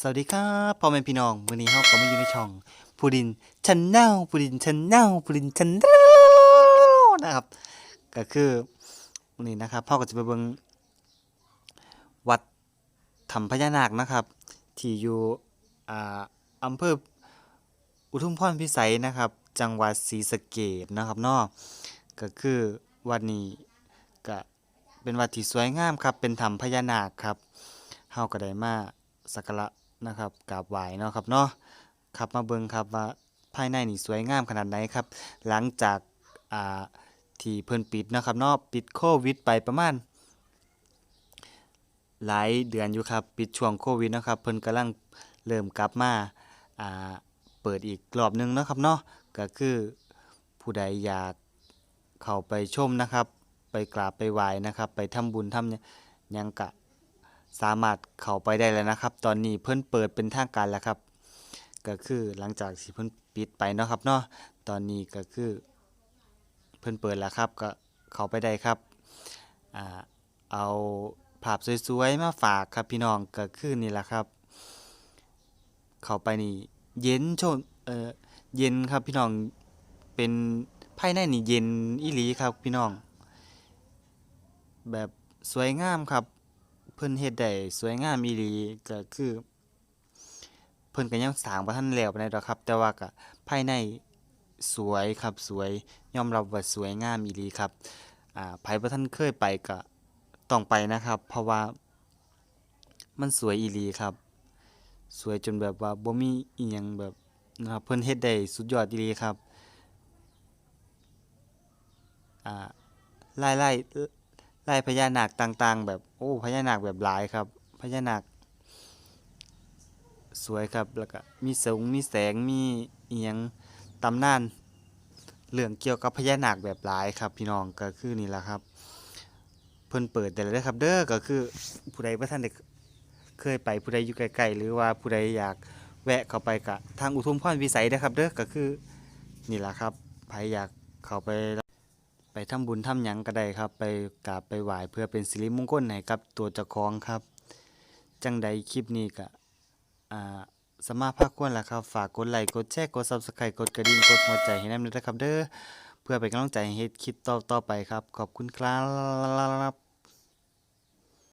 สวัสดีครับพ่อแม่พี่น้องวันนี้เราก็มาอยู่ในช่องพูดินชันแนลพูดินชันแนลพูดินชันแนลนะครับ ก็คือวันนี้นะครับพ่อก็จะไปเบิ่งวัดถ้ำพญานาคนะครับ ที่อยู่อ่าอำเภออุทุมพรพิสัยนะครับ จังหวัดศรีสะเกษนะครับนาะก็คือวัดนี้ก็เป็นวัดที่สวยงามครับ เป็นถ้ำพญานาคครับเฮาก็ได้มาสักการะ นะครับกราบไหว้เนาะครับเนาะครับมาเบิ่งครับว่าภายในนี่สวยงามขนาดไหนครับ หลังจากอ่าที่เพิ่นปิดนะครับเนาะปิดโควิดไปประมาณหลายเดือนอยู่ครับปิดช่วงโควิดนะครับเพิ่นกำลังเริ่มกลับมาอ่าเปิดอีกรอบหนึงนะครับเนาะก็คือผู้ใดอยากเข้าไปชมนะครับ ไปกราบไปไหว้นะครับ ไปทำบุญทำยังกะ สามารถเข้าไปได้แล้วนะครับ ตอนนี้เพิ่นเปิดเป็นทางการแล้วครับ ก็คือหลังจากที่เพิ่นปิดไปเนาะครับเนาะตอนนี้ก็คือเพิ่นเปิดแล้วครับก็เข้าไปได้ครับอ่าเอาภาพสวยๆมาฝากครับพี่น้องก็คือนี่แหละครับ เข้าไปนี่เย็นชนเออเย็นครับพี่น้องเป็นภายในนี่เย็นอีหลีครับพี่น้อง แบบสวยงามครับ เพิ่นเฮ็ดได้สวยงามอีหลีก็คือ เพิ่นก็ยังสร้างบ่ทันแล้วปานใดดอกครับ แต่ว่าก็ภายในสวยครับสวยยอมรับว่าสวยงามอีหลีครับอ่าไผบ่ทันเคยไปก็ต้องไปนะครับ เพราะว่า มันสวยอีหลีครับ สวยจนแบบว่าบ่มีอิหยังแบบนะครับเพิ่นเฮ็ดได้สุดยอดอีหลีครับอ่าลาย ๆลายพญานาคต่างๆ แบบโอ้พญานาคแบบหลายครับ พญานาคสวยครับแล้วก็มีแสงมีแสงมีเอียงตำนานเรื่องเกี่ยวกับพญานาคแบบหลายครับ พี่น้องก็คือนี่แหละครับ เพิ่นเปิดแต่ละเด้ครับ เด้อก็คือผู้ใดบ่ทันได้เคยไปผู้ใดอยู่ใกล้ๆหรือว่าผู้ใดอยากแวะเข้าไปกะทางอุทุมพรวิสัยเด้อครับ เด้อก็คือนี่แหละครับใครอยากเข้าไป ไปทำบุญทำหยังก็ได้ครับ ไปกราบไปไหว้เพื่อเป็นสิริมงคลให้กับตัวเจ้าของครับ จังใดคลิปนี้ก็อ่าสมาภาคควรล่ะครับ ฝากกดไลค์กดแชร์กด Subscribe กดกระดิ่งกดหัวใจให้นำด้วยนะครับ เด้อเพื่อเป็นกำลังใจให้เฮ็ดคลิปต่อๆไปครับ ขอบคุณครับ